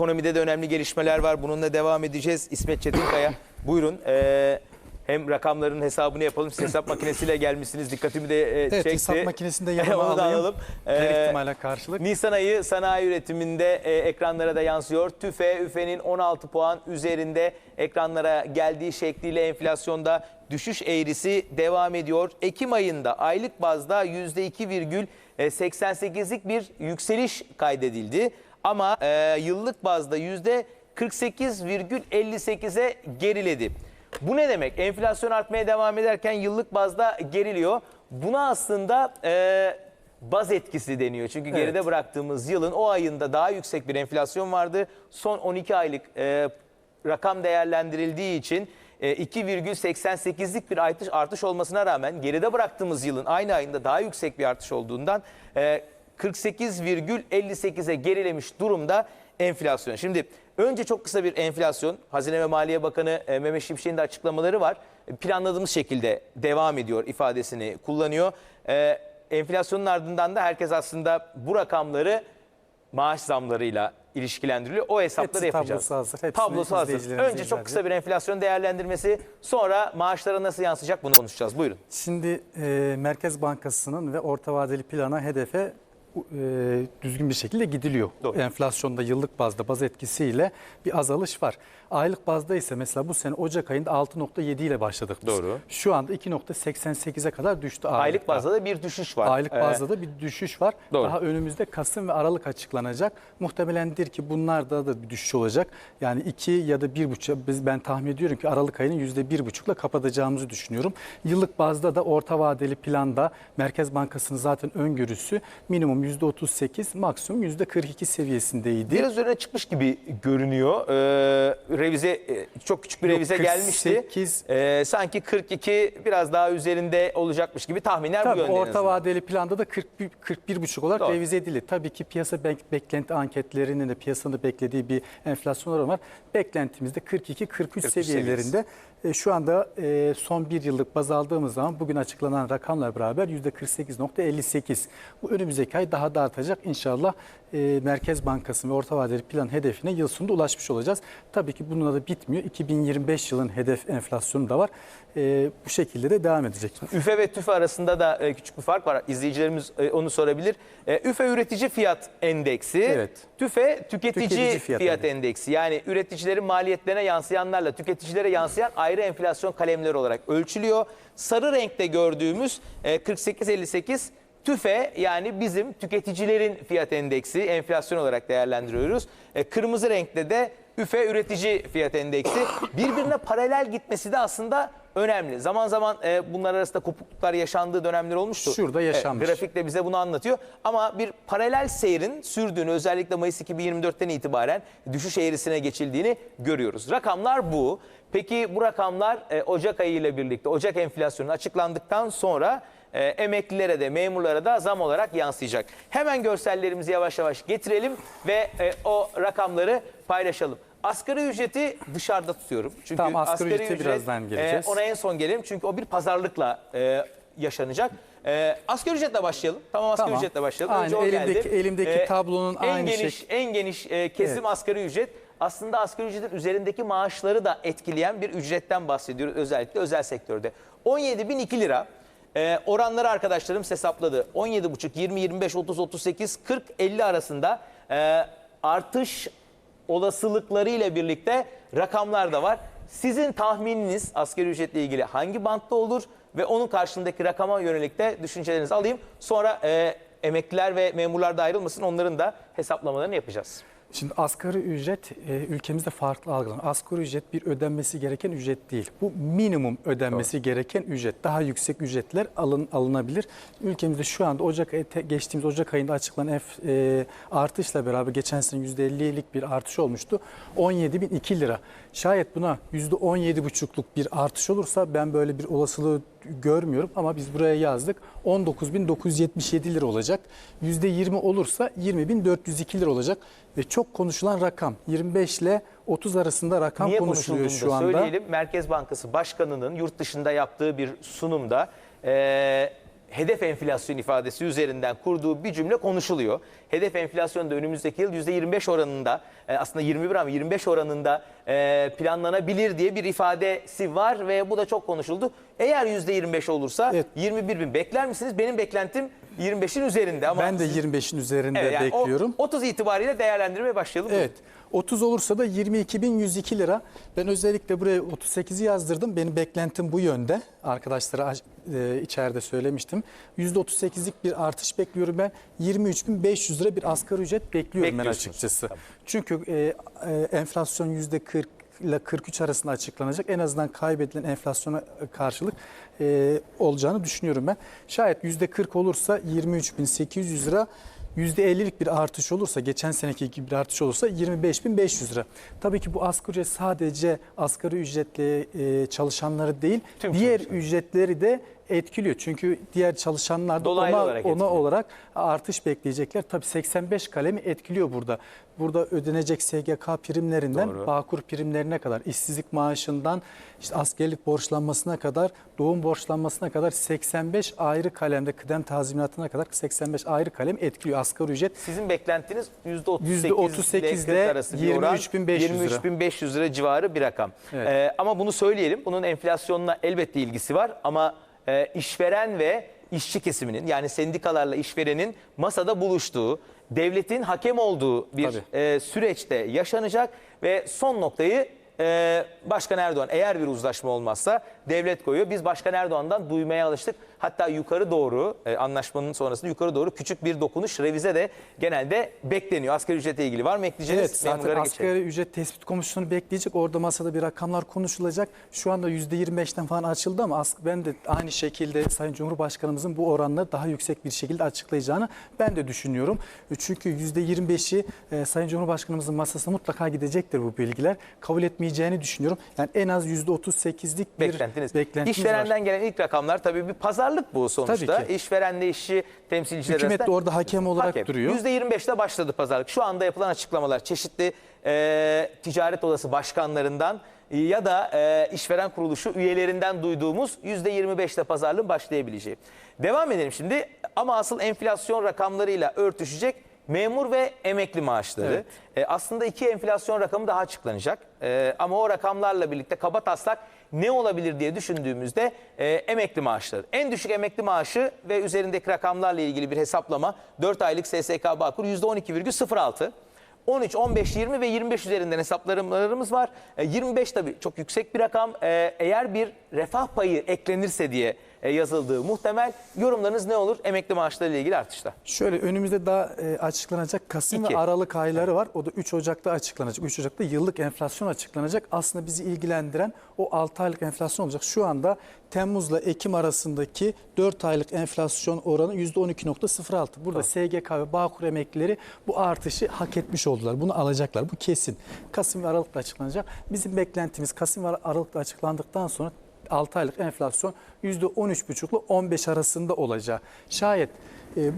ekonomide de önemli gelişmeler var. Bununla devam edeceğiz. İsmet Çetinkaya buyurun. Ee, hem rakamların hesabını yapalım. Siz hesap makinesiyle gelmişsiniz. Dikkatimi de e, Evet çekti. hesap makinesini de yanıma Onu da alalım. Her Ee, ihtimale karşılık. Nisan ayı sanayi üretiminde e, ekranlara da yansıyor. TÜFE, üfenin 16 puan üzerinde ekranlara geldiği şekliyle enflasyonda düşüş eğrisi devam ediyor. Ekim ayında aylık bazda %2,88'lik bir yükseliş kaydedildi. Ama e, yıllık bazda %48,58'e geriledi. Bu ne demek? Enflasyon artmaya devam ederken yıllık bazda geriliyor. Buna aslında e, baz etkisi deniyor. Çünkü geride Evet. bıraktığımız yılın o ayında daha yüksek bir enflasyon vardı. Son 12 aylık e, rakam değerlendirildiği için e, 2,88'lik bir artış, artış olmasına rağmen geride bıraktığımız yılın aynı ayında daha yüksek bir artış olduğundan e, 48,58'e gerilemiş durumda enflasyon. Şimdi önce çok kısa bir enflasyon. Hazine ve Maliye Bakanı e, Mehmet Şimşek'in de açıklamaları var. E, Planladığımız şekilde devam ediyor ifadesini kullanıyor. E, enflasyonun ardından da herkes aslında bu rakamları maaş zamlarıyla ilişkilendiriliyor. O hesapları Hepsi yapacağız. tablosu hazır. Hepsini Tablosu hazır. Önce çok kısa bir enflasyon değerlendirmesi, sonra maaşlara nasıl yansıyacak bunu konuşacağız. Buyurun. Şimdi e, Merkez Bankası'nın ve orta vadeli plana hedefe e, düzgün bir şekilde gidiliyor. Doğru. Enflasyonda yıllık bazda baz etkisiyle bir azalış var. Aylık bazda ise mesela bu sene Ocak ayında 6.7 ile başladık biz. Doğru. Şu anda 2.88'e kadar düştü Aylık aylıkta. bazda da bir düşüş var. Aylık Ee, bazda da bir düşüş var. Doğru. Daha önümüzde Kasım ve Aralık açıklanacak. Muhtemelendir ki bunlarda da bir düşüş olacak. Yani 2 ya da 1,5 biz ben tahmin ediyorum ki Aralık ayının %1,5'la kapatacağımızı düşünüyorum. Yıllık bazda da orta vadeli planda Merkez Bankası'nın zaten öngörüsü minimum %38 maksimum %42 seviyesindeydi. Biraz üzerine çıkmış gibi görünüyor. Ee, revize e, çok küçük bir Yok, revize gelmişti. 48 Ee, sanki 42 biraz daha üzerinde olacakmış gibi tahminler bu Tabii yönde. en orta vadeli planda da 41 41,5 olarak Doğru. revize edildi. Tabii ki piyasa bek- beklenti anketlerinin de piyasanın beklediği bir enflasyon oranı var. Beklentimizde 42 43 43 seviyelerinde. E, Şu anda e, son bir yıllık baz aldığımız zaman bugün açıklanan rakamla beraber %48.58. Bu önümüzdeki ay daha da artacak. İnşallah e, Merkez Bankası ve orta vadeli plan hedefine yıl sonunda ulaşmış olacağız. Tabii ki bununla da bitmiyor. 2025 yılın hedef enflasyonu da var. E, Bu şekilde de devam edecek. Üfe ve tüfe arasında da e, küçük bir fark var. İzleyicilerimiz e, onu sorabilir. E, Üfe üretici fiyat endeksi, Evet. tüfe tüketici, Tüketici fiyat, fiyat endeksi. Yani üreticilerin maliyetlerine yansıyanlarla tüketicilere yansıyan ayrı enflasyon kalemleri olarak ölçülüyor. Sarı renkte gördüğümüz e, 48-58 tüfe yani bizim tüketicilerin fiyat endeksi enflasyon olarak değerlendiriyoruz. E, kırmızı renkte de üfe üretici fiyat endeksi birbirine paralel gitmesi de aslında önemli. Zaman zaman e, bunlar arasında kopukluklar yaşandığı dönemler olmuştu. Şurada yaşanmış. E, grafik de bize bunu anlatıyor. Ama bir paralel seyrin sürdüğünü özellikle Mayıs 2024'ten itibaren düşüş eğrisine geçildiğini görüyoruz. Rakamlar bu. Peki bu rakamlar e, Ocak ayı ile birlikte Ocak enflasyonu açıklandıktan sonra e, emeklilere de memurlara da zam olarak yansıyacak. Hemen görsellerimizi yavaş yavaş getirelim ve e, o rakamları paylaşalım. Asgari ücreti dışarıda tutuyorum. Çünkü Tamam, asgari ücrete birazdan geleceğiz. ona en son gelelim çünkü o bir pazarlıkla e, yaşanacak. E, asgari ücretle başlayalım. Tamam asgari Tamam. ücretle başlayalım. Önce o elimdeki- elimdeki tablonun en aynı geniş, şek- En geniş e, kesim Evet. asgari ücret. Aslında asgari ücretin üzerindeki maaşları da etkileyen bir ücretten bahsediyoruz özellikle özel sektörde. 17.002 lira. E, oranları arkadaşlarım hesapladı. 17,5, 20, 25, 30, 38, 40, 50 arasında e, artış olasılıkları ile birlikte rakamlar da var. Sizin tahmininiz asgari ücretle ilgili hangi bantta olur ve onun karşındaki rakama yönelik de düşüncelerinizi alayım. Sonra e, emekliler ve memurlar da ayrılmasın onların da hesaplamalarını yapacağız. Şimdi asgari ücret e, ülkemizde farklı algılanıyor. Asgari ücret bir ödenmesi gereken ücret değil. Bu minimum ödenmesi gereken ücret. Daha yüksek ücretler alın, alınabilir. Ülkemizde şu anda Ocak geçtiğimiz Ocak ayında açıklanan F, e, artışla beraber geçen sene %50'lik bir artış olmuştu. 17.002 lira. Şayet buna %17,5'luk bir artış olursa ben böyle bir olasılığı görmüyorum ama biz buraya yazdık. 19.977 lira olacak. %20 olursa 20.402 lira olacak ve çok konuşulan rakam 25 ile 30 arasında rakam Niye konuşuluyor şu da anda. söyleyelim. Merkez Bankası Başkanı'nın yurt dışında yaptığı bir sunumda e, hedef enflasyon ifadesi üzerinden kurduğu bir cümle konuşuluyor. Hedef enflasyon da önümüzdeki yıl %25 oranında e, aslında 21 ama 25 oranında e, planlanabilir diye bir ifadesi var ve bu da çok konuşuldu. Eğer %25 olursa Evet. 21 bin bekler misiniz? Benim beklentim 25'in üzerinde ama Ben de siz- 25'in üzerinde Evet, yani o- bekliyorum. 30 itibariyle değerlendirmeye başlayalım. Evet. 30 olursa da 22.102 lira. Ben özellikle buraya 38'i yazdırdım. Benim beklentim bu yönde. Arkadaşlara e, içeride söylemiştim. %38'lik bir artış bekliyorum ben. 23.500 lira bir asgari ücret bekliyorum ben açıkçası. Çünkü e, e, enflasyon %40 ile 43 arasında açıklanacak. En azından kaybedilen enflasyona karşılık e, olacağını düşünüyorum ben. Şayet %40 olursa 23.800 lira %50'lik bir artış olursa, geçen seneki gibi bir artış olursa 25.500 lira. Tabii ki bu asgari ücret sadece asgari ücretli e, çalışanları değil, Tüm diğer çalışanları. ücretleri de etkiliyor. Çünkü diğer çalışanlar da Dolaylı ona, olarak ona etkiliyor. olarak artış bekleyecekler. Tabii 85 kalemi etkiliyor burada. Burada ödenecek SGK primlerinden Doğru. Bağkur primlerine kadar, işsizlik maaşından işte askerlik borçlanmasına kadar, doğum borçlanmasına kadar 85 ayrı kalemde kıdem tazminatına kadar 85 ayrı kalem etkiliyor asgari ücret. Sizin beklentiniz %38, %38 ile 40 arası bir oran. 23.500 lira. 23.500 lira civarı bir rakam. Evet. Ee, ama bunu söyleyelim. Bunun enflasyonla elbette ilgisi var ama e, işveren ve işçi kesiminin yani sendikalarla işverenin masada buluştuğu, devletin hakem olduğu bir e, süreçte yaşanacak ve son noktayı e, Başkan Erdoğan eğer bir uzlaşma olmazsa devlet koyuyor. Biz Başkan Erdoğan'dan duymaya alıştık. Hatta yukarı doğru e, anlaşmanın sonrasında yukarı doğru küçük bir dokunuş revize de genelde bekleniyor. Asgari ücretle ilgili var mı ekleyeceğiniz? Evet zaten Memurlara geçelim. asgari ücret tespit komisyonu bekleyecek. Orada masada bir rakamlar konuşulacak. Şu anda %25'ten falan açıldı ama ben de aynı şekilde Sayın Cumhurbaşkanımızın bu oranları daha yüksek bir şekilde açıklayacağını ben de düşünüyorum. Çünkü %25'i e, Sayın Cumhurbaşkanımızın masasına mutlaka gidecektir bu bilgiler. Kabul etmeyeceğini düşünüyorum. Yani en az %38'lik bir beklentiniz. beklentimiz var. İşverenden gelen ilk rakamlar tabii bir pazarlık bu sonuçta. Tabii ki. İşverenle işçi temsilciler Hükümet de orada hakem olarak duruyor. %25'te başladı pazarlık. Şu anda yapılan açıklamalar çeşitli e, ticaret odası başkanlarından ya da e, işveren kuruluşu üyelerinden duyduğumuz %25'te pazarlığın başlayabileceği. Devam edelim şimdi ama asıl enflasyon rakamlarıyla örtüşecek memur ve emekli maaşları. Evet. E, aslında iki enflasyon rakamı daha açıklanacak. E, ama o rakamlarla birlikte kaba taslak ne olabilir diye düşündüğümüzde e, emekli maaşları. En düşük emekli maaşı ve üzerindeki rakamlarla ilgili bir hesaplama 4 aylık SSK Bağkur %12,06. 13, 15, 20 ve 25 üzerinden hesaplarımız var. E, 25 tabii çok yüksek bir rakam. E, eğer bir refah payı eklenirse diye yazıldığı muhtemel. Yorumlarınız ne olur emekli maaşları ile ilgili artışta? Şöyle önümüzde daha e, açıklanacak Kasım İki. ve Aralık ayları var. O da 3 Ocak'ta açıklanacak. 3 Ocak'ta yıllık enflasyon açıklanacak. Aslında bizi ilgilendiren o 6 aylık enflasyon olacak. Şu anda Temmuz'la Ekim arasındaki 4 aylık enflasyon oranı %12.06. Burada SGK ve Bağkur emeklileri bu artışı hak etmiş oldular. Bunu alacaklar. Bu kesin. Kasım ve Aralık'ta açıklanacak. Bizim beklentimiz Kasım ve Aralık'ta açıklandıktan sonra 6 aylık enflasyon %13,5 ile 15 arasında olacağı. Şayet e,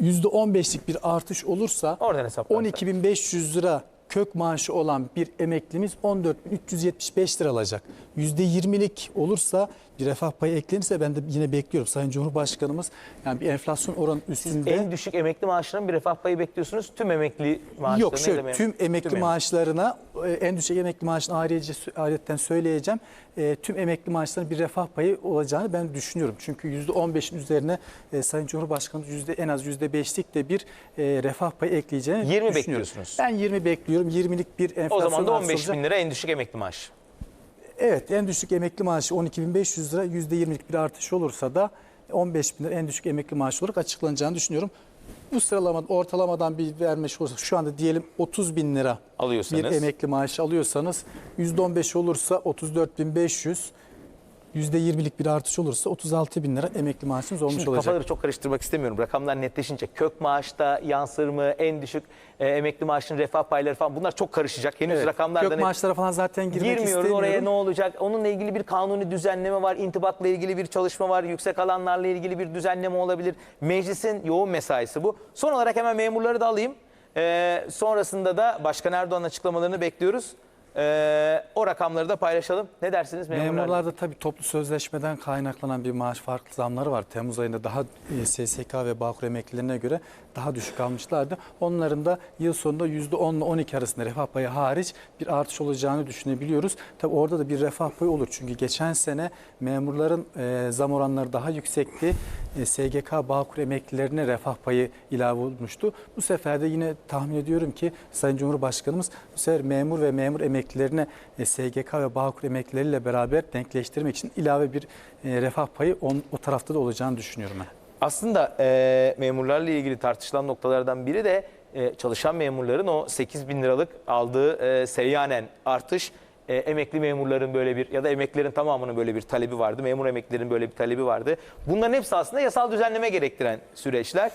%15'lik bir artış olursa Oradan hesaplarsak. 12.500 lira kök maaşı olan bir emeklimiz 14.375 lira alacak. %20'lik olursa bir refah payı eklenirse ben de yine bekliyorum. Sayın Cumhurbaşkanımız yani bir enflasyon oranı üstünde En düşük emekli maaşının bir refah payı bekliyorsunuz. Tüm emekli maaşlarına Yok şöyle tüm emekli tüm maaşlarına e, en düşük emekli maaşını ayrıca ayetten söyleyeceğim. E, tüm emekli maaşlarının bir refah payı olacağını ben düşünüyorum. Çünkü %15'in üzerine e, Sayın Cumhurbaşkanı yüzde en az %5'lik de bir e, refah payı ekleyeceğini 20 düşünüyorum. bekliyorsunuz. Ben 20 bekliyorum. 20'lik bir enflasyon O zaman da artışı 15 olacak. bin lira en düşük emekli maaşı. Evet en düşük emekli maaşı 12.500 lira %20'lik bir artış olursa da 15 bin lira en düşük emekli maaşı olarak açıklanacağını düşünüyorum. Bu sıralamada ortalamadan bir vermiş olursa şu anda diyelim 30 bin lira Alıyorsanız. bir emekli maaşı alıyorsanız %15 olursa 34.500 %20'lik bir artış olursa 36 bin lira emekli maaşınız olmuş Şimdi olacak. kafaları çok karıştırmak istemiyorum. Rakamlar netleşince kök maaşta yansır mı, en düşük e, emekli maaşının refah payları falan bunlar çok karışacak. Henüz Evet, rakamlardan Kök maaşlara falan zaten girmek girmiyoruz. istemiyorum. Oraya ne olacak? Onunla ilgili bir kanuni düzenleme var. intibakla ilgili bir çalışma var. Yüksek alanlarla ilgili bir düzenleme olabilir. Meclisin yoğun mesaisi bu. Son olarak hemen memurları da alayım. E, sonrasında da Başkan Erdoğan açıklamalarını bekliyoruz. Ee, o rakamları da paylaşalım. Ne dersiniz memurlar? Memurlarda tabii toplu sözleşmeden kaynaklanan bir maaş farklı zamları var. Temmuz ayında daha e, SSK ve Bağkur emeklilerine göre daha düşük almışlardı. Onların da yıl sonunda %10 ile 12 arasında refah payı hariç bir artış olacağını düşünebiliyoruz. Tabii orada da bir refah payı olur. Çünkü geçen sene memurların e, zam oranları daha yüksekti. E, SGK Bağkur emeklilerine refah payı ilave olmuştu. Bu sefer de yine tahmin ediyorum ki Sayın Cumhurbaşkanımız bu sefer memur ve memur emeklilerine e, SGK ve Bağkur emeklileriyle beraber denkleştirmek için ilave bir e, refah payı o tarafta da olacağını düşünüyorum ben. Aslında e, memurlarla ilgili tartışılan noktalardan biri de e, çalışan memurların o 8 bin liralık aldığı e, seyyanen artış. E, emekli memurların böyle bir ya da emeklilerin tamamının böyle bir talebi vardı. Memur emeklilerin böyle bir talebi vardı. Bunların hepsi aslında yasal düzenleme gerektiren süreçler.